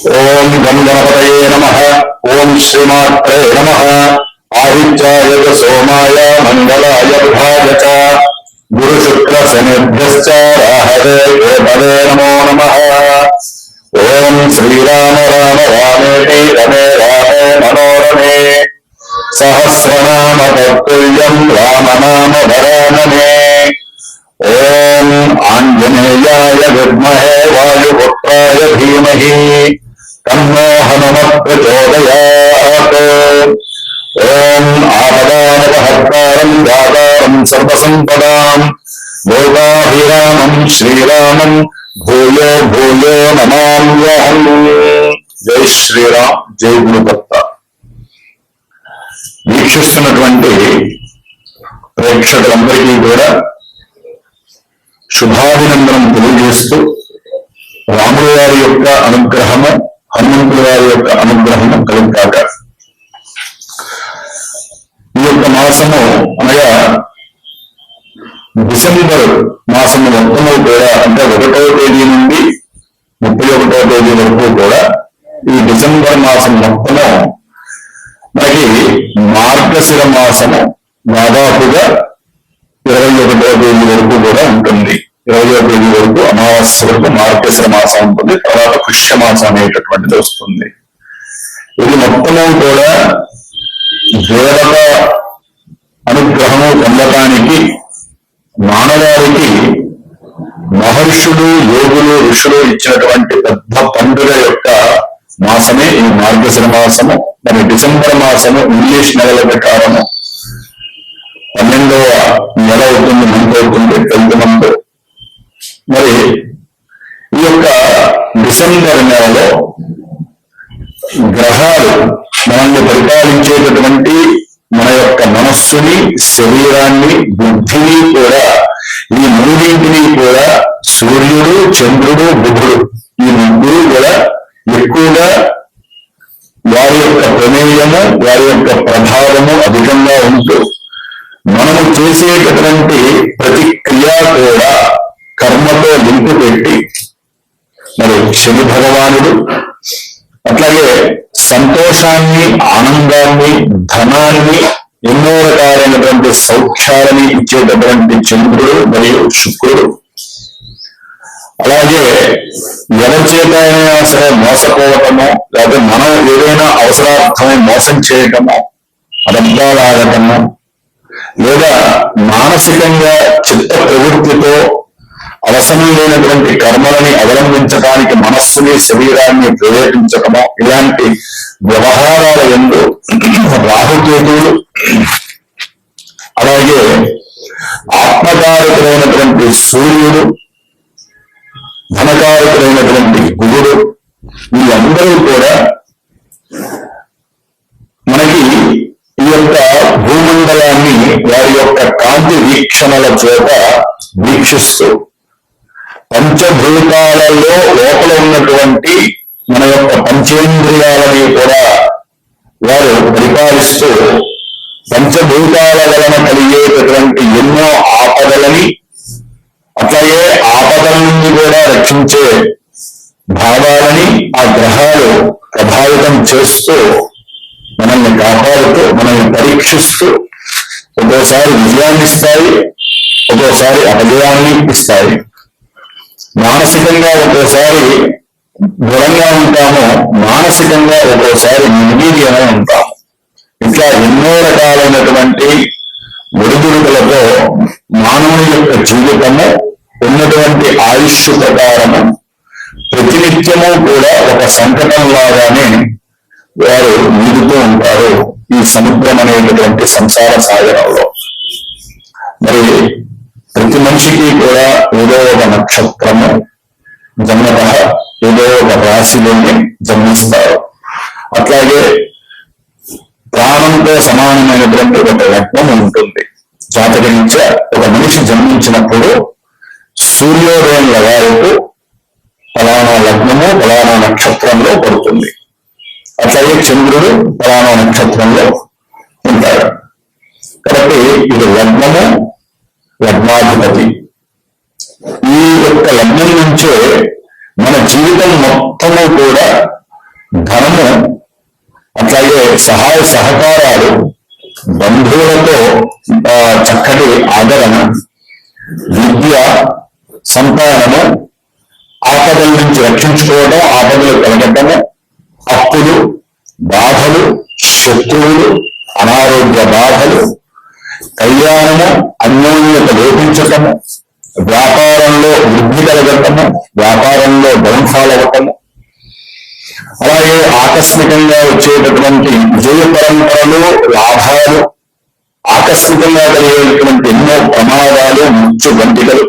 ఓం గం గణపతయే నమ ఓం శ్రీమాత్రే నమ ఆదిత్యాయ చ సోమాయ మంగళాయ బుధాయ చ గురు శుక్ర శనిభ్యశ్చ రాహవే కేతవే నమో నమ ఓం శ్రీరామ రామ రామేతి రమే రామే మనోరమే సహస్రనామ తత్తుల్యం రామనామ వరాననే ఓం ఆంజనేయాయ విద్మహే వాయుపుత్రాయ ధీమహి తన్నో హనుమత్ ప్రచోదయాత్ ఓం ఆపదానపహర్తారం దాతారం సర్వసంపదాం లోకాభిరామం శ్రీరామం భూయో భూయో నమామ్యహం జై శ్రీరామ్ జై గురుదత్త వీక్షిస్తున్నటువంటి ప్రేక్షకులందరికీ కూడా శుభాభినందనం తెలియజేస్తూ రాముల వారి యొక్క అనుగ్రహము హనుమంతుల వారి యొక్క అనుగ్రహము కలుగుతాక ఈ యొక్క మాసము అనగా డిసెంబర్ మాసము మొత్తము కూడా అంటే ఒకటో తేదీ నుండి ముప్పై ఒకటో తేదీ వరకు కూడా ఈ డిసెంబర్ మాసం మొత్తము మనకి మార్గశిర మాసము దాదాపుగా ఇరవై ఒకటో తేదీ వరకు కూడా ఉంటుంది. ఇరవై తేదీ వరకు అమావాస్య వరకు మార్గశిర మాసం ఉంటుంది. తర్వాత పుష్య మాసం అనేటటువంటిది వస్తుంది. ఇది మొత్తము కూడా దేవత అనుగ్రహము పొందటానికి మానవాళికి మహర్షులు యోగులు ఋషులు ఇచ్చినటువంటి పెద్ద పండుగ యొక్క మాసమే ఈ మార్గశిర మాసము. మరి డిసెంబర్ మాసము ఇంగ్లీష్ నెలల ప్రకారము పన్నెండవ నెల అవుతుంది మంత్ అవుతుంది తెలుగు మంత్. మరి ఈ యొక్క డిసెంబర్ నెలలో గ్రహాలు మనల్ని పరిపాలించేటటువంటి మన యొక్క మనస్సుని శరీరాన్ని బుద్ధిని కూడా ఈ మూడింటిని కూడా సూర్యుడు చంద్రుడు బుధుడు ఈ ముగ్గురు కూడా ఎక్కువగా వారి యొక్క ప్రమేయము వారి యొక్క ప్రభావము అధికంగా ఉంటూ మనము చేసేటటువంటి ప్రతి క్రియ కూడా కర్మతో పెట్టి మరి శని భగవానుడు అట్లాగే సంతోషాన్ని ఆనందాన్ని ధనాన్ని ఎన్నో రకాలైనటువంటి సౌఖ్యాలని ఇచ్చేటటువంటి చంద్రుడు మరియు శుక్రుడు. అలాగే ఎవరి సరే మోసపోవటము లేకపోతే మనం ఏదైనా అవసరార్థమై మోసం చేయటము అబద్ధాలాడటము లేదా మానసికంగా చిత్త ప్రవృత్తితో అవసరమైనటువంటి కర్మలని అవలంబించడానికి మనస్సుని శరీరాన్ని ప్రేరేపించటము ఇలాంటి వ్యవహారాల ఎందు రాహుకేతువులు అలాగే ఆత్మకారకులైనటువంటి సూర్యుడు ధనకారకులైనటువంటి గురుడు వీళ్ళందరూ కూడా మనకి ఈ యొక్క భూమండలాన్ని వారి యొక్క కాంతి వీక్షణల చేత వీక్షిస్తూ పంచభూతాలలో లోపల ఉన్నటువంటి మన యొక్క పంచేంద్రియాలని కూడా వారు పరిపాలిస్తూ పంచభూతాల వలన కలిగేటటువంటి ఎన్నో ఆపదలని అట్లాగే ఆపదల నుండి కూడా రక్షించే భావాలని ఆ గ్రహాలు ప్రభావితం చేస్తూ మనల్ని కాపాడుతూ మనల్ని పరీక్షిస్తూ ఒక్కోసారి విజయాన్ని ఇస్తాయి ఒక్కోసారి అపజయాన్ని ఇస్తాయి మానసికంగా ఒక్కోసారి దృఢంగా ఉంటాము. మానసికంగా ఒక్కోసారి నిర్వీర్యమై ఉంటాము. ఇట్లా ఎన్నో రకాలైనటువంటి ఒడిదుడుకులతో మానవుని యొక్క జీవితము ఉన్నటువంటి ఆయుష్ ప్రకారము ప్రతినిత్యము కూడా ఒక సంకటం లాగానే వారు ఈదుతూ ఉంటారు ఈ సముద్రం అనేటటువంటి సంసార సాగరంలో. మరి ప్రతి మనిషికి కూడా ఏదో ఒక నక్షత్రము జన్మత ఏదో ఒక రాశిలోనే జన్మిస్తారు. అట్లాగే ప్రాణంతో సమానమైనటువంటి ఒక లగ్నం ఉంటుంది. జాతకరీత్యా ఒక మనిషి జన్మించినప్పుడు సూర్యోదయం లగాలకు ఫలానా లగ్నము ఫలానా నక్షత్రంలో పడుతుంది. అట్లాగే చంద్రుడు ఫలానా నక్షత్రంలో ఉంటాడు. కాబట్టి ఇది లగ్నము లగ్నాధిపతి. ఈ యొక్క లగ్నం నుంచే మన జీవితం మొత్తము కూడా ధనము అట్లాగే సహాయ సహకారాలు బంధువులతో ఆ, చక్కటి ఆదరణ విద్య సంతానము ఆపదల నుంచి రక్షించుకోవడం ఆపదలు కలగటము అప్పులు బాధలు శత్రువులు అనారోగ్య బాధలు కళ్యాణము అన్యోన్యత లోపించటము వ్యాపారంలో వృద్ధి కలగటము వ్యాపారంలో ధ్వంసాలు అవ్వటము. అలాగే ఆకస్మికంగా వచ్చేటటువంటి విజయ పరంపరలు లాభాలు ఆకస్మికంగా కలిగేటటువంటి ఎన్నో ప్రమాదాలు ముచ్చు గంటికలు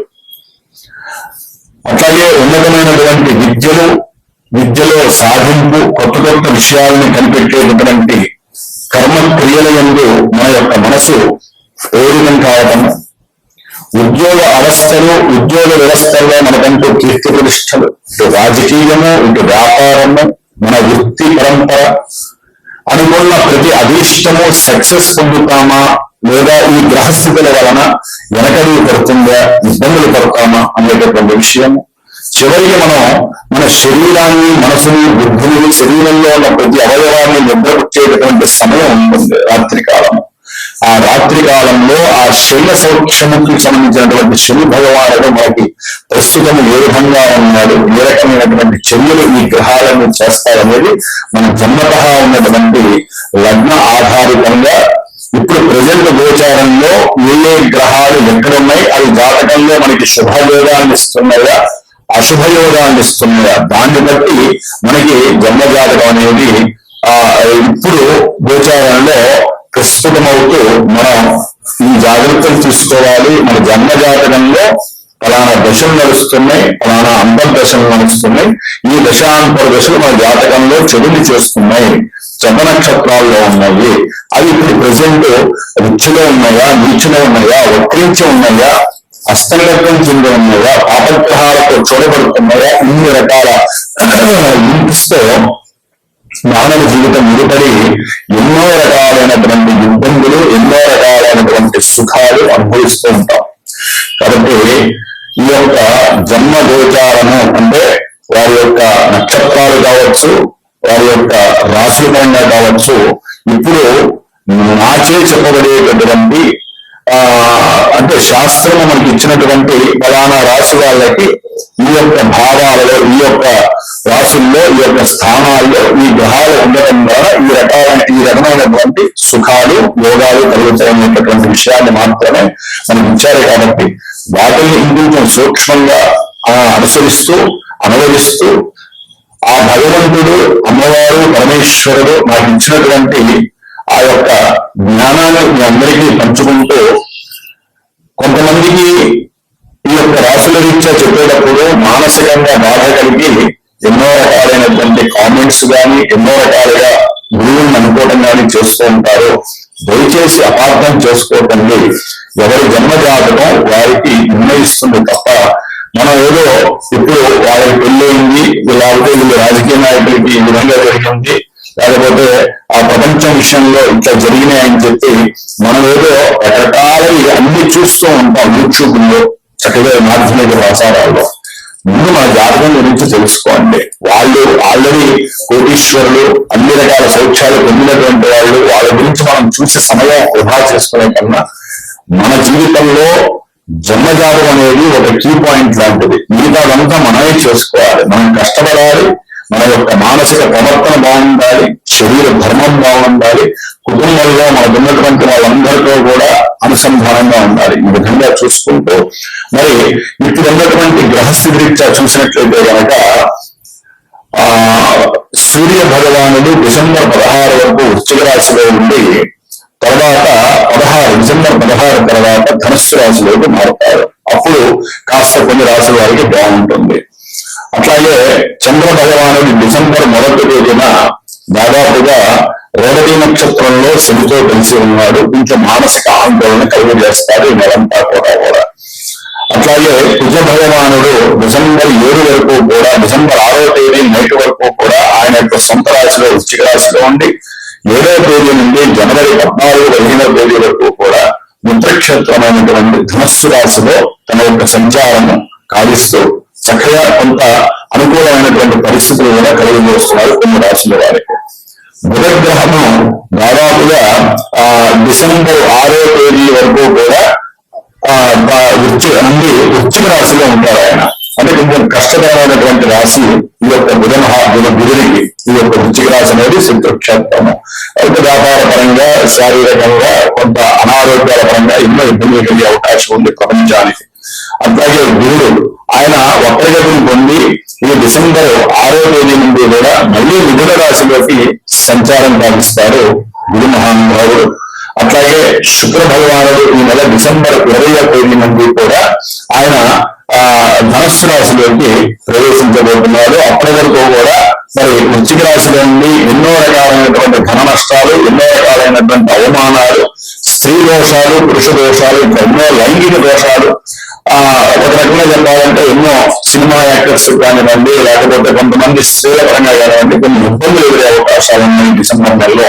అట్లాగే ఉన్నతమైనటువంటి విద్యలు విద్యలో సాధింపు కొత్త కొత్త విషయాలను కనిపెట్టేటటువంటి కర్మ క్రియల యందు మన యొక్క మనసు ప్రేరితం కావటం. ఉద్యోగ అవస్థలు ఉద్యోగ వ్యవస్థల్లో మనకంటూ కీర్తి ప్రతిష్టలు ఇటు రాజకీయము ఇటు వ్యాపారము మన వృత్తి పరంపర. అనుకున్న ప్రతి అభీష్టము సక్సెస్ పొందుతామా? లేదా ఈ గ్రహస్థితుల వలన వెనకడి పడుతుందా? ఇబ్బందులు పడతామా? అనేటటువంటి విషయం చివరికి మనం మన శరీరాన్ని మనసుని బుద్ధిని శరీరంలో ఉన్న ప్రతి అవయవాన్ని నిద్రపుచ్చేటటువంటి సమయం ఉంటుంది రాత్రి కాలం ఆ రాత్రి కాలంలో ఆ శల్య సౌఖ్యముకి సంబంధించినటువంటి శని భగవానుడు మనకి ప్రస్తుతం ఏ విధంగా ఉన్నాడు ఏ రకమైనటువంటి చర్యలు ఈ గ్రహాలను చేస్తాయనేది మన జన్మత ఉన్నటువంటి లగ్న ఆధారితంగా ఇప్పుడు ప్రజెంట్ గోచారంలో ఏ ఏ గ్రహాలు ఎక్కడున్నాయి అవి జాతకంలో మనకి శుభయోగాన్ని ఇస్తున్నాయా అశుభయోగాన్ని ఇస్తున్నాయా దాన్ని బట్టి మనకి జన్మ జాతకం అనేది ఆ ఇప్పుడు గోచారంలో ప్రస్తుతమవుతూ మనం ఈ జాగ్రత్తలు తీసుకోవాలి. మన జన్మ జాతకంలో ఫలానా దశలు నడుస్తున్నాయి ఫలానా అంతర్దశలు నడుస్తున్నాయి. ఈ దశాంతర దశలు మన జాతకంలో చెడుని చేస్తున్నాయి. జప నక్షత్రాల్లో ఉన్నాయి. అవి ఇప్పుడు ప్రజెంట్ రుచిలో ఉన్నాయా నీచులో ఉన్నాయా వక్రించి ఉన్నాయా అస్తగతం చెంది ఉన్నాయా పాపగ్రహాలతో చూడబడుతున్నాయా ఇన్ని రకాల లింక్స్ మానవ జీవితం ముడిపడి ఎన్నో రకాలైనటువంటి ఇబ్బందులు ఎన్నో రకాలైనటువంటి సుఖాలు అనుభవిస్తూ ఉంటాం. కాబట్టి ఈ యొక్క జన్మ గోచారము అంటే వారి యొక్క నక్షత్రాలు కావచ్చు వారి యొక్క రాశి పరంగా కావచ్చు ఇప్పుడు నాచే చెప్పబడేటటువంటి అంటే శాస్త్రం మనకి ఇచ్చినటువంటి ఫలానా రాశి వాళ్ళకి ఈ యొక్క భావాలలో ఈ యొక్క రాశుల్లో ఈ యొక్క స్థానాల్లో ఈ గ్రహాలు ఉండటం ద్వారా ఈ రకాలైన ఈ రకమైనటువంటి సుఖాలు యోగాలు కలుగుతాయనేటటువంటి విషయాన్ని మాత్రమే మనకి ఇచ్చారు కాబట్టి వాటిని ఇంకొంచెం సూక్ష్మంగా అనుసరిస్తూ అనువదిస్తూ ఆ భగవంతుడు అమ్మవారు పరమేశ్వరుడు నాకు ఇచ్చినటువంటి ఆ యొక్క జ్ఞానాన్ని మీ అందరికీ పంచుకుంటూ కొంతమందికి ఈ యొక్క రాశుల రీత్యా చెప్పేటప్పుడు మానసికంగా బాధ కలిగి ఎన్నో రకాలైనటువంటి కామెంట్స్ కానీ ఎన్నో రకాలుగా గురువుని అనుకోవడం కానీ చేస్తూ ఉంటారు. దయచేసి అపార్థం చేసుకోకండి. ఎవరి జన్మ జాతకం వారికి నిర్ణయిస్తుంది తప్ప మనం ఏదో ఇప్పుడు వాళ్ళకి పెళ్ళయింది లేకపోతే వీళ్ళు రాజకీయ నాయకులకి ఈ విధంగా జరిగింది లేకపోతే ఆ ప్రపంచం విషయంలో ఇట్లా జరిగినాయని చెప్పి మనం ఏదో రకరకాలవి అన్ని చూస్తూ ఉంటాం యూట్యూబ్లో చక్కగా మాధ్యమిక ప్రసారాల్లో ముందు మన జాతకం గురించి తెలుసుకోండి. వాళ్ళు ఆల్రెడీ కోటీశ్వరులు అన్ని రకాల సౌఖ్యాలు పొందినటువంటి వాళ్ళు వాళ్ళ గురించి మనం చూసే సమయం వృధా చేసుకునే కన్నా మన జీవితంలో జన్మజాతం అనేది ఒక కీ పాయింట్ లాంటిది. మిగతాదంతా మనమే చేసుకోవాలి. మనం కష్టపడాలి మన యొక్క మానసిక ప్రవర్తన బాగుండాలి శరీర ధర్మం బాగుండాలి కుటుంబంలో మనకు ఉన్నటువంటి వాళ్ళందరితో కూడా అనుసంధానంగా ఉండాలి. ఈ విధంగా చూసుకుంటూ మరి ఇప్పుడు ఉన్నటువంటి గ్రహస్థితి రీత్యా చూసినట్లయితే కనుక ఆ సూర్య భగవానుడు డిసెంబర్ పదహారు వరకు వృశ్చిక రాశిలో ఉండి తర్వాత పదహారు డిసెంబర్ పదహారు తర్వాత ధనుస్సు రాశిలోకి మారుతారు. అప్పుడు కాస్త కొన్ని రాశుల వారికి బాగుంటుంది. అట్లాగే చంద్ర భగవానుడు డిసెంబర్ మొదటి తేదీన దాదాపుగా రేవతి నక్షత్రంలో శనితో కలిసి ఉన్నాడు. కొంచెం మానసిక ఆందోళన కలుగజేస్తాడు ఈ నెలంతా కూడా కూడా. అట్లాగే కుజ భగవానుడు డిసెంబర్ ఏడు వరకు కూడా డిసెంబర్ ఆరో తేదీ నైట్ వరకు కూడా ఆయన యొక్క సొంత రాశిలో వృశ్చిక రాశిలో ఉండి ఏడో తేదీ నుండి జనవరి పద్నాలుగు పదిహేనో తేదీ వరకు కూడా మిత్రక్షేత్రమైనటువంటి ధనస్సు రాశిలో తన యొక్క సంచారము కావిస్తూ చక్కగా కొంత అనుకూలమైనటువంటి పరిస్థితులు కూడా కలిగజేస్తున్నారు కొన్ని రాశుల వారికి. బుధగ్రహము దాదాపుగా ఆ డిసెంబర్ ఆరో తేదీ వరకు కూడా ఆ బ- నుండి వృశ్చిక రాశిలో ఉంటారు ఆయన. అంటే కొంచెం కష్టకరమైనటువంటి రాశి ఈ యొక్క బుధ మహా బుధ బుధుడికి ఈ యొక్క వృశ్చిక రాశి అనేది శత్రుక్షేత్రము అయితే వ్యాపార పరంగా శారీరకంగా కొంత అనారోగ్యాల పరంగా ఎన్నో ఇబ్బందులు కలిగే అవకాశం ఉంది ప్రపంచానికి అట్లాగే గురుడు ఆయన వక్రగతిని పొంది ఈ డిసెంబర్ ఆరో తేదీ నుండి కూడా మళ్ళీ మిథున రాశిలోకి సంచారం పాటిస్తారు గురు మహానుభావుడు. అట్లాగే శుక్ర భగవానుడు ఈ నెల డిసెంబర్ ఇరవై తేదీ నుండి కూడా ఆయన ఆ ధనస్సు రాశిలోకి ప్రవేశించబోతున్నాడు అప్పటి వరకు కూడా మరి వృశ్చిక రాశిలో నుండి ఎన్నో రకాలైనటువంటి ధన నష్టాలు ఎన్నో రకాలైనటువంటి అవమానాలు స్త్రీ దోషాలు పురుష దోషాలు ఎన్నో లైంగిక దోషాలు ఒక రకంగా చెప్పాలంటే ఎన్నో సినిమా యాక్టర్స్ కానివ్వండి లేకపోతే కొంతమంది స్త్రీల పరంగా కానివ్వండి కొన్ని ఇబ్బందులు ఎదురే అవకాశాలు ఉన్నాయి డిసెంబర్ నెలలో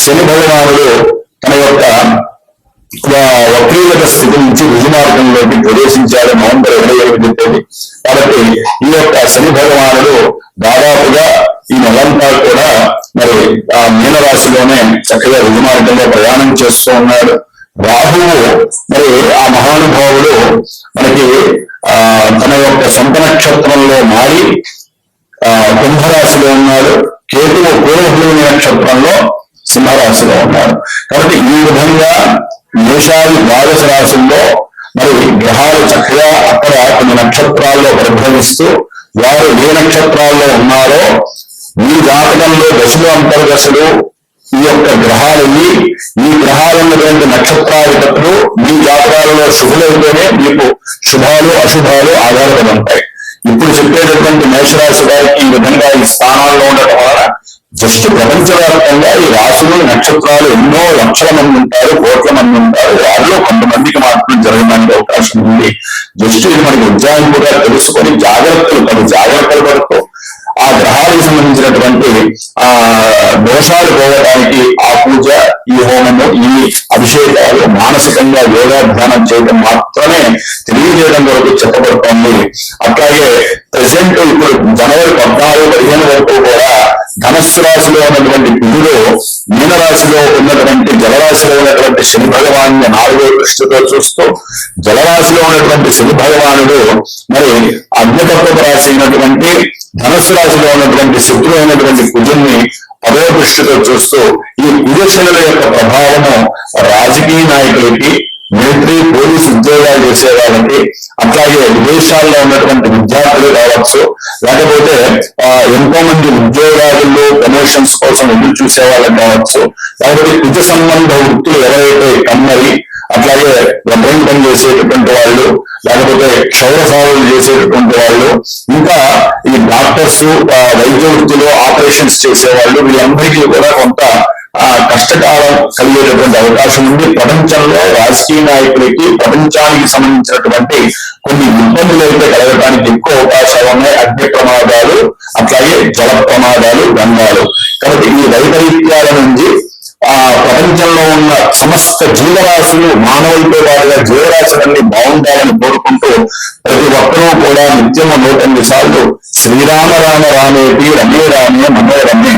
శని భగవానుడు తన యొక్క వా- వక్రీగత స్థితి నుంచి రుజుమార్గంలోకి ప్రవేశించాడు నవంబర్ ఇరవై ఒకటి తేదీ. కాబట్టి ఈ యొక్క శని భగవానుడు దాదాపుగా ఈ నెలంతా కూడా మరి ఆ మీనరాశిలోనే చక్కగా రుజుమార్గంలో ప్రయాణం చేస్తూ ఉన్నాడు. రాహువు మరి ఆ మహానుభావుడు మనకి ఆ తన యొక్క సొంత నక్షత్రంలో మారి ఆ కుంభరాశిలో ఉన్నాడు. కేతువు పూర్వభూమి నక్షత్రంలో సింహరాశిలో ఉన్నాడు. కాబట్టి ఈ విధంగా మేషాది ద్వాదశ రాశుల్లో మరి గ్రహాలు చక్కగా అక్కడ కొన్ని నక్షత్రాల్లో ప్రభవిస్తూ వారు ఏ నక్షత్రాల్లో ఉన్నారో ఈ జాతకంలో దశలు అంతర్దశలు ఈ యొక్క గ్రహాలని ఈ గ్రహాలన్నటువంటి నక్షత్రాధిపతులు మీ జాతకాలలో శుభులైతేనే మీకు శుభాలు అశుభాలు ఆధారపడి ఉంటాయి. ఇప్పుడు చెప్పేటటువంటి మేషరాశి వారికి ఈ విధంగా ఈ స్థానాల్లో ఉండటం వలన జస్ట్ ప్రపంచవ్యాప్తంగా ఈ రాశులు నక్షత్రాలు ఎన్నో లక్షల మంది ఉంటారు కోట్ల మంది ఉంటారు. వారిలో కొంతమందికి మాత్రం జరగడానికి అవకాశం ఉంది. జస్ట్ ఇది మనకి ఉజ్జాయింపుగా తెలుసుకొని జాగ్రత్తలు పది జాగ్రత్తలు పడుతూ ఆ గ్రహాలకు సంబంధించినటువంటి ఆ దోషాలు పోవడానికి ఆ పూజ ఈ హోమము ఈ అభిషేకాలు మానసికంగా యోగాధ్యానం చేయడం మాత్రమే తెలియజేయడం వరకు చెప్పబడుతోంది. అట్లాగే ప్రజెంట్ ఇప్పుడు జనవరి పద్నాలుగు పదిహేను వరకు కూడా ధనస్సు రాశిలో ఉన్నటువంటి గురుడు మీనరాశిలో ఉన్నటువంటి జలరాశిలో ఉన్నటువంటి శని భగవాన్ని నాలుగో దృష్టితో చూస్తూ జలరాశిలో ఉన్నటువంటి శని భగవానుడు మరి అగ్నితత్వ రాశి అయినటువంటి ధనస్సు రాశిలో ఉన్నటువంటి శత్రు అయినటువంటి కుజుల్ని అదే దృష్టితో చూస్తూ ఈ కుజశనుల యొక్క ప్రభావము రాజకీయ నాయకులకి మిలిటరీ పోలీస్ ఉద్యోగాలు చేసే వాళ్ళకి అట్లాగే విదేశాల్లో ఉన్నటువంటి విద్యార్థులు కావచ్చు లేకపోతే ఆ, ఎంతో మంది ఉద్యోగాలలో ప్రమోషన్స్ కోసం ఎదురు చూసే వాళ్ళకి కావచ్చు లేకపోతే కుజ సంబంధ వృత్తులు ఎవరైతే కమ్మరి అట్లాగే రబ్బరింగ్ పని చేసేటటువంటి వాళ్ళు లేకపోతే క్షౌర సేవలు చేసేటటువంటి వాళ్ళు ఇంకా ఈ డాక్టర్స్ వైద్య వృత్తిలో ఆపరేషన్స్ చేసేవాళ్ళు వీళ్ళందరికీ కూడా కొంత కష్టకాలం కలిగేటటువంటి అవకాశం ఉంది. ప్రపంచంలో రాజకీయ నాయకులకి ప్రపంచానికి సంబంధించినటువంటి కొన్ని ఇబ్బందులు అయితే కలగడానికి ఎక్కువ అవకాశాలు ఉన్నాయి. అగ్ని ప్రమాదాలు అట్లాగే జల ప్రమాదాలు గంగాలు కాబట్టి ఈ వైపరీత్యాల నుంచి ఆ ప్రపంచంలో ఉన్న సమస్త జీవరాశులు మానవులతో పాటుగా జీవరాశులన్నీ బాగుండాలని కోరుకుంటూ ప్రతి ఒక్కరూ కూడా నిత్యము నూట ఎనిమిది సార్లు శ్రీరామ రామ రామేటి రమే రామే మనో రమే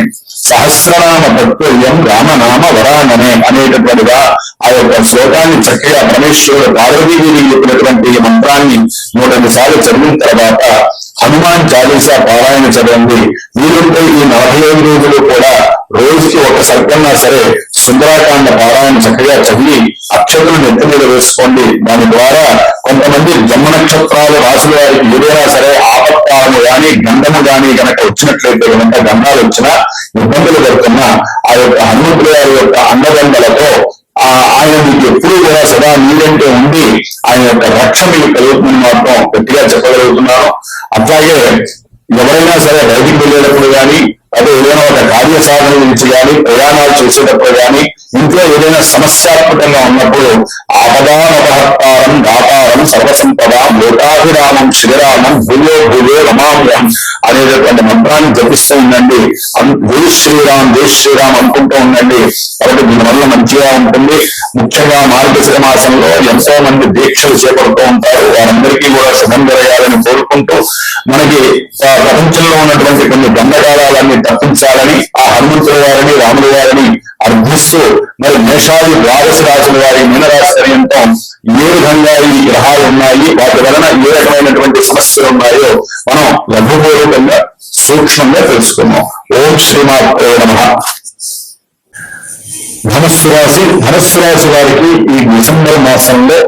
సహస్రనామ భక్తుల్యం రామనామ వరాననే అనేటటువంటిగా ఆ యొక్క శ్లోకాన్ని చక్కగా పరమేశ్వరుడు పార్వతీదేవి చెప్పినటువంటి మంత్రాన్ని నూటెండు సార్లు చదివిన తర్వాత హనుమాన్ చాలీసా పారాయణ చదవండి వీరుంటే ఈ నలభై ఐదు రోజులు కూడా రోజుకి ఒక సర్కన్నా సరే సుందరాకాండ పారాయణ చక్కగా చదివి అక్షతులను నెత్తి మీద వేసుకోండి. దాని ద్వారా కొంతమంది జన్మ నక్షత్రాలు రాసుల వారికి ఏదైనా సరే ఆపత్కాలము గాని గంధము గాని గనక వచ్చినట్లయితే కనుక గంధాలు వచ్చినా ఇబ్బందులు పడుతున్న ఆ యొక్క హనుమంతుల గారి యొక్క అండదండలతో ఆయన మీకు ఎప్పుడూ కూడా సదా మీరంటే ఉండి ఆయన యొక్క రక్ష మీకు కలుగుతుందని మాత్రం గట్టిగా చెప్పగలుగుతున్నాను. అట్లాగే ఎవరైనా సరే బయటికి వెళ్ళేటప్పుడు కానీ అదే ఏదైనా ఒక కార్య సాధన నుంచి కానీ ప్రయాణాలు చేసేటప్పుడు కానీ ఇంట్లో ఏదైనా సమస్యాత్మకంగా ఉన్నప్పుడు ఆపదానపహత్తారం దాతారం సర్వసంపద లోకాభిరామం శ్రీరామం భూయో భూయో రమామ్యం అనేటటువంటి మంత్రాన్ని జపిస్తూ ఉండండి. అన్- జై శ్రీరామ్ జై శ్రీరామ్ అనుకుంటూ ఉండండి. కాబట్టి దీనివల్ల మంచిగా ఉంటుంది. ముఖ్యంగా మార్గశిర మాసంలో ఎంతో మంది దీక్షలు చేపడుతూ ఉంటారు. వారందరికీ కూడా శుభం జరగాలని కోరుకుంటూ మనకి ప్రపంచంలో ఉన్నటువంటి కొన్ని దండకాలన్నీ తప్పించాలని ఆ హనుమంతుల వారిని రాముడు వారిని అర్థిస్తూ మరి మేషాది ద్వాదశ రాశుల వారి మీనరాశి పర్యంతం ఏ విధంగా ఈ గ్రహాలు ఉన్నాయి. వాటి వలన ఏ రకమైనటువంటి సమస్యలు ఉన్నాయో మనం లఘుపూర్వకంగా సూక్ష్మంగా తెలుసుకున్నాం ఓం శ్రీమాత్రే నమ. ధనుస్సు రాశి ధనుస్సు రాశి వారికి ఈ డిసెంబర్ మాసంలో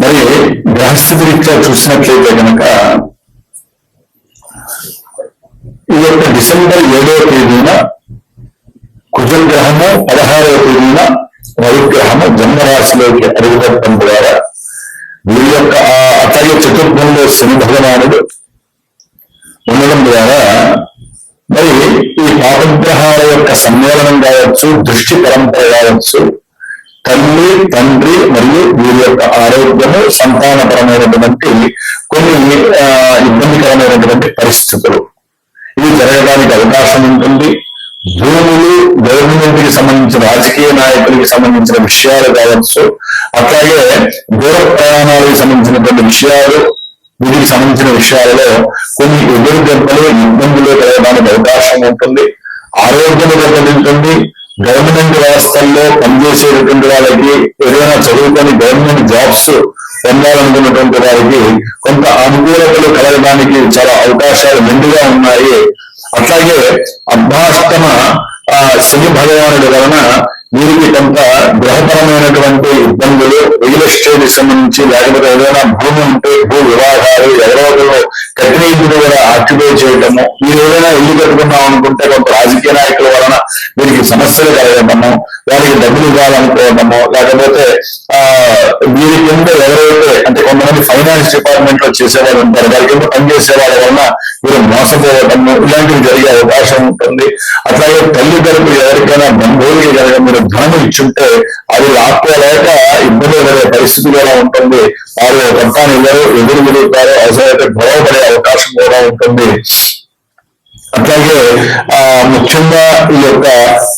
మరి గ్రహస్థితి రీత్యా చూసినట్లయితే కనుక ఈ యొక్క డిసెంబర్ ఏడవ తేదీన కుజగ్రహము పదహారవ తేదీన రవిగ్రహము జన్మరాశిలోకి అడుగుపెట్టడం ద్వారా అట్లాగే శని భగవానుడు. ఉండడం ద్వారా మరి ఈ పాపగ్రహాల యొక్క సమ్మేళనం కావచ్చు దృష్టి పరంపర కావచ్చు తల్లి తండ్రి మరియు వీరి యొక్క ఆరోగ్యము సంతానపరమైనటువంటి కొన్ని ఆ, ఇబ్బందికరమైనటువంటి పరిస్థితులు. ఇది జరగడానికి అవకాశం ఉంటుంది. భూములు గవర్నమెంట్కి సంబంధించిన రాజకీయ నాయకులకి సంబంధించిన విషయాలు కావచ్చు అట్లాగే దూర ప్రయాణాలకు సంబంధించినటువంటి విషయాలు వీటికి సంబంధించిన విషయాలలో కొన్ని ఎదురు దెబ్బలు ఇబ్బందులు కలగడానికి అవకాశం ఉంటుంది. ఆరోగ్యం దెబ్బతింటుంది. గవర్నమెంట్ వ్యవస్థల్లో పనిచేసేటువంటి వాళ్ళకి ఏదైనా చదువుకొని గవర్నమెంట్ జాబ్స్ పొందాలనుకున్నటువంటి వారికి కొంత అనుకూలతలు కలగడానికి చాలా అవకాశాలు మెండుగా ఉన్నాయి. అట్లాగే అర్ధాష్టమ ఆ, శని భగవానుడి వలన వీరికి కొంత గృహపరమైనటువంటి ఇబ్బందులు రియల్ ఎస్టేట్ సంబంధించి లేకపోతే ఏదైనా భూమి ఉంటే భూ వివాదాలు ఎవరో ఒకరు కఠిన కూడా ఆక్యుపై చేయటము మీరు ఏదైనా ఇల్లు కట్టుకున్నాం అనుకుంటే కొంత రాజకీయ నాయకుల వలన వీరికి సమస్యలు కలగటము వారికి డబ్బులు ఇవ్వాలనుకోవటము లేకపోతే ఆ వీరి కింద ఎవరైతే అంటే కొంతమంది ఫైనాన్స్ డిపార్ట్మెంట్లో చేసేవాళ్ళు ఉంటారు వారి కింద పనిచేసే వాళ్ళ వలన వీరు మోసపోవటము ఇలాంటివి జరిగే అవకాశం ఉంటుంది. అట్లాగే తల్లిదండ్రులు ఎవరికైనా బంధువులకి కనుక మీరు ధనం ఇచ్చుంటే అది లాక్కోలేక ఇబ్బంది పడే పరిస్థితి కూడా ఉంటుంది. వారు పట్టాన్ని ఎవరు ఎదురు తిరుగుతారు అవసరమైతే గొడవ పడే అవకాశం కూడా ఉంటుంది. అట్లాగే ఆ ముఖ్యంగా ఈ యొక్క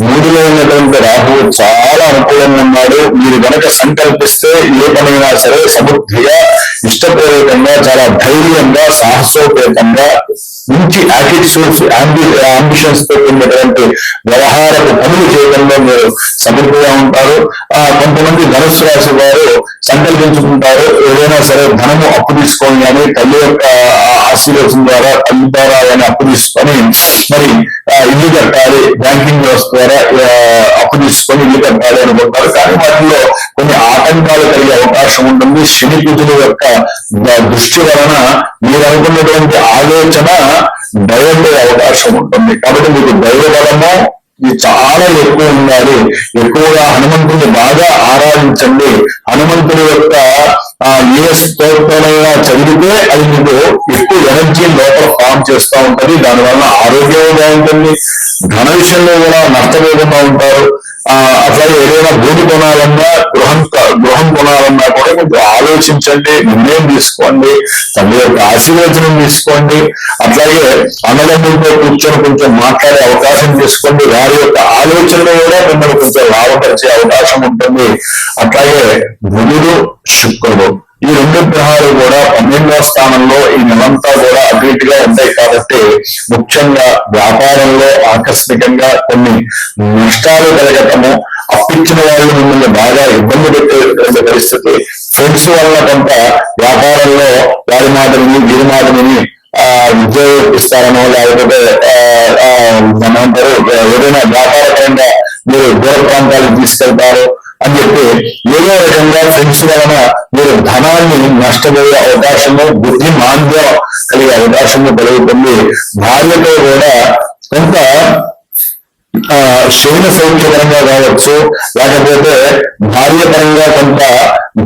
మూడులో ఉన్నటువంటి రాహు చాలా అనుకూలంగా ఉన్నాడు. మీరు కనుక సంకల్పిస్తే ఏ పనైనా సరే సమృద్ధిగా ఇష్టపూర్వకంగా చాలా ధైర్యంగా సాహసోపేతంగా మంచి యాటిట్యూడ్స్ అంబిషన్స్తో ఉన్నటువంటి వ్యవహారపు పనులు చేయడంలో మీరు సమృద్ధిగా ఉంటారు. ఆ కొంతమంది ధనుసు రాశి వారు సంకల్పించుకుంటారు. ఏదైనా సరే ధనము అప్పు తీసుకొని కానీ తల్లి యొక్క ఆ ఆశీర్వచనం ద్వారా తల్లి ద్వారా కానీ అప్పు తీసుకొని మరి ఇల్లు కట్టాలి. బ్యాంకింగ్ వ్యవస్థ ద్వారా అప్పు తీసుకొని ఇల్లు కట్టాలి అనుకుంటారు. కానీ వాటిలో కొన్ని ఆటంకాలు కలిగే అవకాశం ఉంటుంది. శని కుజుల యొక్క దృష్టి వలన మీరు అనుకున్నటువంటి ఆలోచన భయపడే అవకాశం ఉంటుంది. కాబట్టి మీకు దైవ బలము ఇది చాలా ఎక్కువ ఉండాలి ఎక్కువగా హనుమంతుడిని బాగా ఆరాధించండి. హనుమంతుడి యొక్క ఆ ఏ స్తోత్రమైనా చదివితే అది మీకు ఎక్కువ ఎనర్జీ లోపల ఫామ్ చేస్తూ ఉంటది. దానివల్ల ఆరోగ్యం బాగుంటుంది. ధన విషయంలో కూడా నష్టపోకుండా ఉంటారు. అట్లాగే ఏదైనా భూమి కొనాలన్నా గృహం గృహం కొనాలన్నా కూడా కొంచెం ఆలోచించండి నిర్ణయం తీసుకోండి తల్లి యొక్క ఆశీర్వచనం తీసుకోండి. అట్లాగే అన్నదమ్ములతో కూర్చొని కొంచెం మాట్లాడే అవకాశం తీసుకోండి. వారి యొక్క ఆలోచనలు కూడా మిమ్మల్ని కొంచెం లాభపరిచే అవకాశం ఉంటుంది. అట్లాగే బుధుడు శుక్రుడు ఈ రెండు గ్రహాలు కూడా పన్నెండవ స్థానంలో ఈ నెలంతా ముఖ్యంగా వ్యాపారంలో ఆకస్మికంగా కొన్ని నష్టాలు కలగటము అప్పించిన వాళ్ళు మిమ్మల్ని బాగా ఇబ్బంది పెట్టేటువంటి పరిస్థితి. ఫ్రెండ్స్ వల్ల కొంత వ్యాపారంలో వారి మాటని వీరి మాటని ఆ ఉద్యోగం ఇస్తారనో లేకపోతే ఏమంటారు ఏదైనా వ్యాపారపరంగా మీరు దూర ప్రాంతాలకు తీసుకెళ్తారు అని చెప్పి ఏదో రకంగా ఫ్రెండ్స్ వలన మీరు ధనాన్ని నష్టపోయే అవకాశము బుద్ధి మాంద్యం కలిగే అవకాశము కలుగుతుంది. భార్యతో కూడా కొంత ఆ సౌఖ్యపరంగా కావచ్చు లేకపోతే భార్య పరంగా కొంత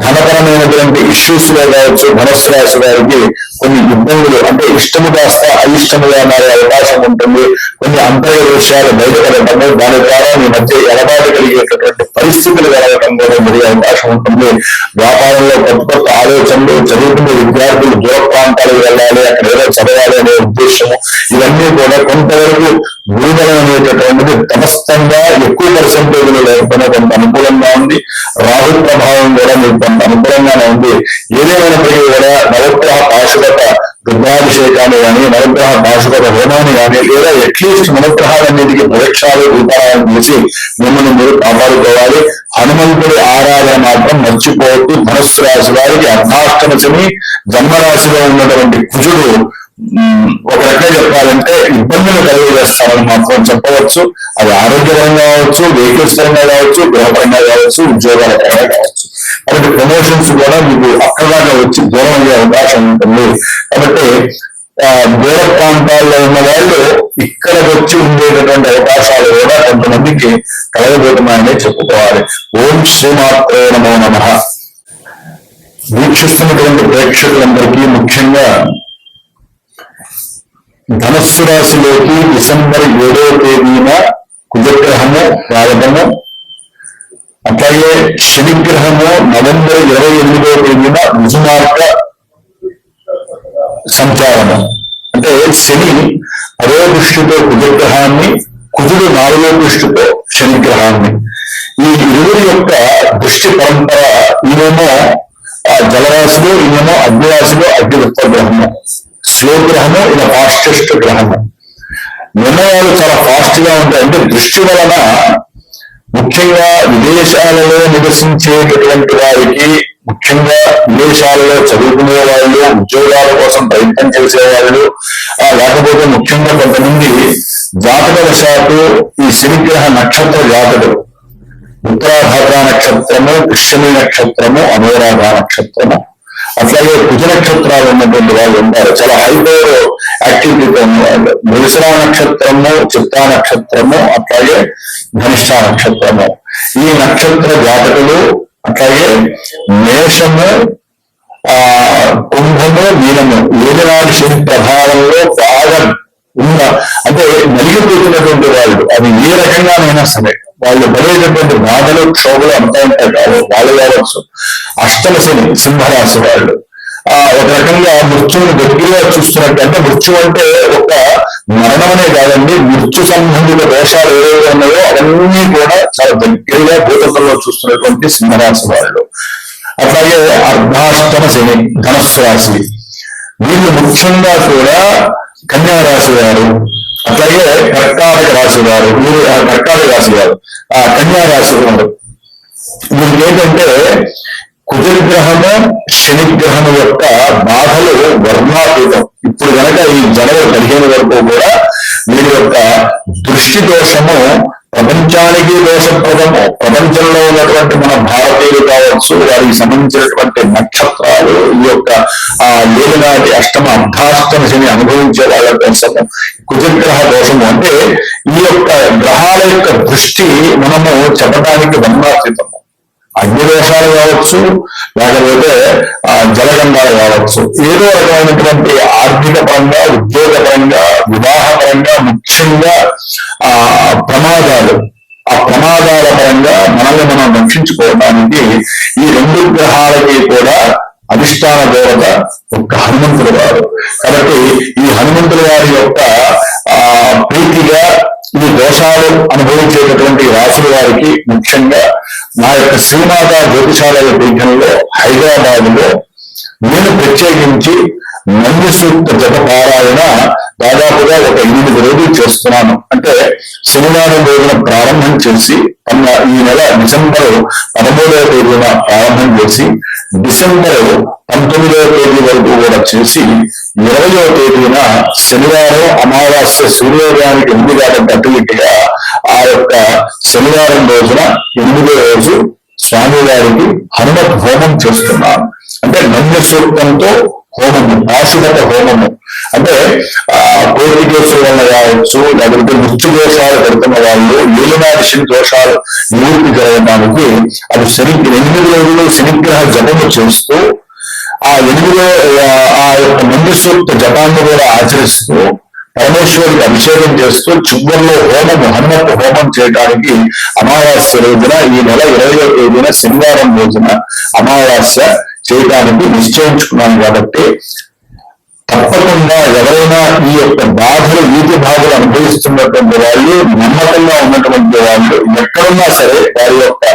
ధనపరమైనటువంటి ఇష్యూస్లో కావచ్చు ధనస్సు రాశి వారికి కొన్ని ఇబ్బందులు అంటే ఇష్టము కాస్త అయిష్టముగా మారే అవకాశం ఉంటుంది. కొన్ని అంతర్గత విషయాలు బయటపడటము దాని ద్వారా మీ మధ్య ఎడబాటు కలిగేటటువంటి పరిస్థితులు కలగటం కూడా జరిగే అవకాశం ఉంటుంది వ్యాపారంలో కొత్త కొత్త ఆలోచనలు చదువుకునే విద్యార్థులు దూర ప్రాంతాలకు వెళ్ళాలి అక్కడ ఏదో చదవాలి అనే ఉద్దేశము. ఇవన్నీ కూడా కొంతవరకు గురుబలం అనేటటువంటిది తమస్తంగా ఎక్కువ పర్సెంటేజ్లు లేకపోయినా కొంత అనుకూలంగా ఉంది. రాహు ప్రభావం కూడా మీకు కొంత అనుకూలంగానే ఉంది. ఏదేమైనప్పటికీ కూడా నవగ్రహ పాశుపత రుద్రాభిషేకాన్ని కానీ నవగ్రహ పాశుగత హోమాన్ని కానీ లేదా అట్లీస్ట్ నవగ్రహాలన్నిటికీ ప్రదక్షాలు రూపాలను తెలిసి మిమ్మల్ని మీరు కాపాడుకోవాలి. హనుమంతుడి ఆరాధన మాత్రం మర్చిపోవద్దు. ధనుస్సు రాశి వారికి అర్ధాష్టమ శని జన్మరాశిలో ఉన్నటువంటి కుజుడు ఒక రకంగా చెప్పాలంటే ఇబ్బందులు కలిగజేస్తారని మాత్రం చెప్పవచ్చు. అది ఆరోగ్యపరంగా కావచ్చు వెహికల్స్ పరంగా కావచ్చు గృహపరంగా కావచ్చు ఉద్యోగాల పరంగా కావచ్చు. కాబట్టి ప్రమోషన్స్ కూడా మీకు అక్కడ దాకా వచ్చి దూరం అయ్యే అవకాశం ఉంటుంది. కాబట్టి దూర ప్రాంతాల్లో ఉన్న వాళ్ళు ఇక్కడికి వచ్చి ఉండేటటువంటి అవకాశాలు కూడా కొంతమందికి కలగబోతున్నాయని చెప్పుకోవాలి. ఓం శ్రీమాత్రే నమో నమ. వీక్షిస్తున్నటువంటి ప్రేక్షకులందరికీ ముఖ్యంగా ధనస్సు రాశిలోకి డిసెంబర్ ఏడవ తేదీన కుజగ్రహము రావడము. అట్లాగే శనిగ్రహము నవంబర్ ఇరవై ఎనిమిదవ తేదీన రుజుమార్గ సంచారము. అంటే శని పదవ దృష్టితో కుజగ్రహాన్ని కుజుడు నాలుగో దృష్టితో శనిగ్రహాన్ని. ఈ ఇరువురి యొక్క దృష్టి పరంపర ఈయనేమో జలరాశిలో ఈయనేమో అగ్నిరాశిలో అగ్ని ఉత్తగ్రహము స్లో గ్రహము ఇది ఫాస్టెస్ట్ గ్రహము. నిర్ణయాలు చాలా ఫాస్ట్గా ఉంటాయి. అంటే దృష్టి వలన ముఖ్యంగా విదేశాలలో నివసించేటటువంటి వారికి ముఖ్యంగా విదేశాలలో చదువుకునే వాళ్ళు ఉద్యోగాల కోసం ప్రయత్నం చేసే వాళ్ళు ఆ, లేకపోతే ముఖ్యంగా కొంతమంది జాతక వశాత్తు ఈ శనిగ్రహ నక్షత్ర జాతకులు. ఉత్తరాభాద్ర నక్షత్రము పుష్యమి నక్షత్రము అనురాధ నక్షత్రము. అట్లాగే కుజ నక్షత్రాలు ఉన్నటువంటి వాళ్ళు ఉంటారు. చాలా హైపర్ యాక్టివిటీతో ఉన్నవాళ్ళు మృగశిర నక్షత్రము చిత్తా నక్షత్రము అట్లాగే ధనిష్ట నక్షత్రము. ఈ నక్షత్ర జాతకులు అట్లాగే మేషము ఆ కుంభము మీనము. ఏలినాడు శని ప్రభావంలో బాగా ఉన్న అంటే నలిగిపోతున్నటువంటి వాళ్ళు. అది ఏ రకంగానైనా సరే. వాళ్ళు పడేటటువంటి బాధలు క్షోభలు అంతా ఉంటాయి కాదు వాళ్ళు కావచ్చు. అష్టమ శని సింహరాశి వాళ్ళు. ఆ ఒక రకంగా మృత్యువుని దగ్గరగా చూస్తున్నట్టు అంటే మృత్యు అంటే ఒక మరణమనే కాదండి మృత్యు సంబంధిత దోషాలు ఏవైతే ఉన్నాయో అవన్నీ కూడా చాలా దగ్గరగా భూతంలో చూస్తున్నటువంటి సింహరాశి వాళ్ళు. అట్లాగే అర్ధాష్టమ శని ధనస్సు రాశి. వీళ్ళు ముఖ్యంగా కూడా కన్యా రాశి వారు అట్లాగే కర్కాటక రాశి వారు మీరు కర్కాటక రాశి వారు ఆ కన్యా రాశి వారు. వీరికి ఏంటంటే కుజగ్రహము శనిగ్రహము యొక్క బాధలు వర్ణాతీతం. ఇప్పుడు కనుక ఈ జనవరి పదిహేను వరకు కూడా వీరి యొక్క దృష్టి దోషము ప్రపంచానికి దేశప్రదము ప్రపంచంలో ఉన్నటువంటి మన భారతీయులు కావచ్చు వారికి సంబంధించినటువంటి నక్షత్రాలు ఈ యొక్క ఆ ఏలినాటి అష్టమ అర్ధాష్టమ శని అనుభవించే వాళ్ళ కోసము కుజగ్రహ దోషము. అంటే ఈ యొక్క గ్రహాల యొక్క దృష్టి మనము చెప్పడానికి వర్ణాతీతము అగ్ని దోషాలు కావచ్చు లేకపోతే ఆ జలగంధాలు కావచ్చు. ఏదో రకమైనటువంటి ఆర్థిక పరంగా ఉద్యోగ పరంగా వివాహ పరంగా ముఖ్యంగా ఆ ప్రమాదాలు. ఆ ప్రమాదాల పరంగా మనల్ని మనం రక్షించుకోవడానికి ఈ రెండు గ్రహాలకి కూడా అధిష్టాన దేవత ఒక్క హనుమంతుడు వారు. కాబట్టి ఈ హనుమంతుడు వారి యొక్క ఆ ప్రీతిగా ఈ దోషాలు అనుభవించేటటువంటి రాసుల వారికి ముఖ్యంగా నా యొక్క శ్రీమాత జ్యోతిషాలయ పీఠంలో హైదరాబాద్లో నేను ప్రత్యేకించి నంది సూక్త జప పారాయణ దాదాపుగా ఒక ఎనిమిది రోజులు చేస్తున్నాను. అంటే శనివారం రోజున ప్రారంభం చేసి అన్న ఈ నెల డిసెంబర్ పదమూడవ తేదీన ప్రారంభం చేసి డిసెంబర్ పంతొమ్మిదవ తేదీ వరకు కూడా చేసి ఇరవయవ తేదీన శనివారం అమావాస్య సూర్యోదయానికి ఎనిమిది గంటల ఇటుగా ఆ యొక్క శనివారం రోజున ఎనిమిదో రోజు స్వామి వారికి హనుమత్ హోమం చేస్తున్నాను. అంటే నంద సూక్తంతో హోమము పాశుగత హోమము. అంటే కోటి కేసుల వల్ల కావచ్చు లేకపోతే మృత్యు దోషాలు పెడుతున్న వాళ్ళు ఏలినాటి దోషాలు నివృత్తి జరగడానికి అది శని ఎనిమిది రోజులు శనిగ్రహ జపము చేస్తూ ఆ ఎనిమిదో ఆ యొక్క నంది సూక్త జపాన్ని కూడా ఆచరిస్తూ పరమేశ్వరుడికి అభిషేకం చేస్తూ చివరిలో హోమము హనుమత్ హోమం చేయడానికి అమావాస్య రోజున ఈ నెల ఇరవై తేదీన శనివారం రోజున అమావాస్య చేయడానికి నిశ్చయించుకున్నాను కాబట్టి తప్పకుండా ఎవరైనా ఈ యొక్క బాధలు వీటి బాధలు అనుభవిస్తున్నటువంటి వాళ్ళు నమ్మకంగా ఉన్నటువంటి వాళ్ళు ఎక్కడున్నా సరే వారి యొక్క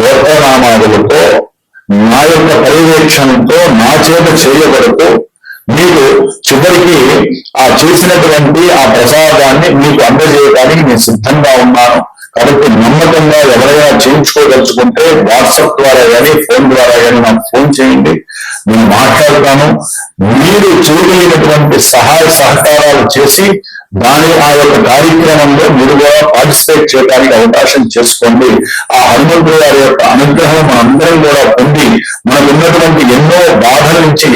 గోత్రనామాదులతో నా యొక్క పర్యవేక్షణతో నా చేత చేయబడుతూ మీకు చివరికి ఆ చేసినటువంటి ఆ ప్రసాదాన్ని మీకు అందజేయడానికి నేను సిద్ధంగా ఉన్నాను. కాబట్టి నమ్మకంగా ఎవరైనా చేయించుకోదలుచుకుంటే వాట్సాప్ ద్వారా కానీ ఫోన్ ద్వారా కానీ నాకు ఫోన్ చేయండి. నేను మాట్లాడతాను మీరు చేయగలిగినటువంటి సహాయ సహకారాలు చేసి దాని ఆ యొక్క కార్యక్రమంలో మీరు కూడా పార్టిసిపేట్ చేయడానికి అవకాశం చేసుకోండి. ఆ హనుమంతుడు గారి యొక్క అనుగ్రహం మనందరం కూడా పొంది మనకు ఉన్నటువంటి ఎన్నో బాధల నుంచి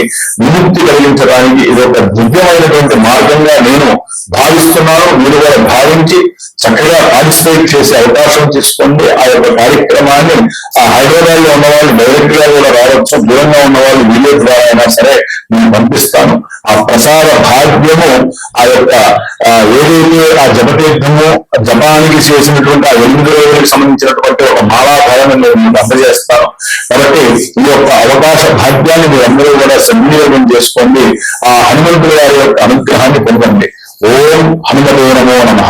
విముక్తి కలిగించడానికి ఇది ఒక దివ్యమైనటువంటి మార్గంగా నేను భావిస్తున్నాను. మీరు కూడా భావించి చక్కగా పార్టిసిపేట్ చేసే అవకాశం తీసుకోండి. ఆ యొక్క కార్యక్రమాన్ని ఆ హైదరాబాద్లో ఉన్న వాళ్ళు డైరెక్ట్గా కూడా రావచ్చు. దూరంగా ఉన్న వాళ్ళు వీడియో ద్వారా అయినా సరే నేను పంపిస్తాను. ఆ ప్రసార భాగ్యము ఆ యొక్క ఏదైతే ఆ జపతీర్థము జపానికి చేసినటువంటి ఆ ఎనిమిది రోజులకు సంబంధించినటువంటి ఒక మాలాఫలాన్ని నేను మీకు అందజేస్తాను. కాబట్టి ఈ యొక్క అవకాశ భాగ్యాన్ని మీరందరూ కూడా సద్వినియోగం చేసుకోండి. ఆ హనుమంతుడి వారి యొక్క అనుగ్రహాన్ని పొందండి. ఓం హనుమతో నమో నమ.